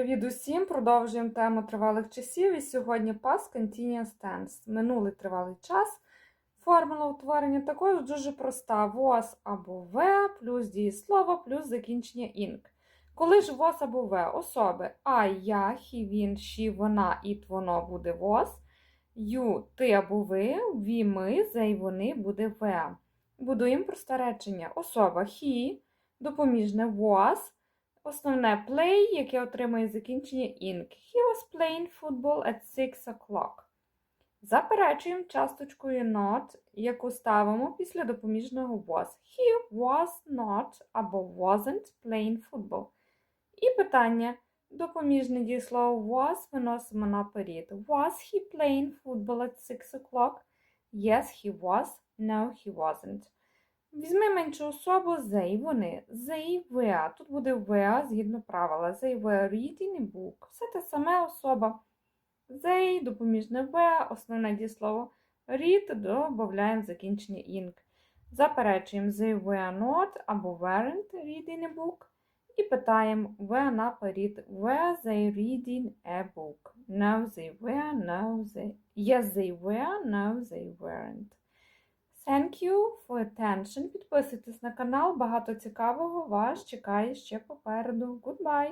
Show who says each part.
Speaker 1: Привіт усім! Продовжуємо тему тривалих часів. І сьогодні past continuous tense. Минулий тривалий час. Формула утворення також дуже проста: was або в плюс дієслово плюс закінчення ing. Коли ж was або в особи I, я, he, він, she, вона, it, воно буде was, you, ти або ви, we, ми, they, вони буде в. Будуємо просте речення. Особа he, допоміжне was. Основне play, яке отримує закінчення ing. He was playing football at 6 o'clock. Заперечуємо часточкою not, яку ставимо після допоміжного was. He was not або wasn't playing football. І питання. Допоміжне дієслово was виносимо наперед. Was he playing football at 6 o'clock? Yes, he was. No, he wasn't. Візьми меншу особу they, вони. They were. Тут буде were згідно правила. They were reading a book. Все те саме особа. They, допоміжне were, основне дієслово read, додаємо закінчення ing. Заперечуємо they were not або weren't reading a book. І питаємо were наперед. Were they reading a book? No, they were, no, they. Yes, they were, no, they weren't. Thank you for attention. Підписуйтесь на канал, багато цікавого вас чекає ще попереду. Goodbye!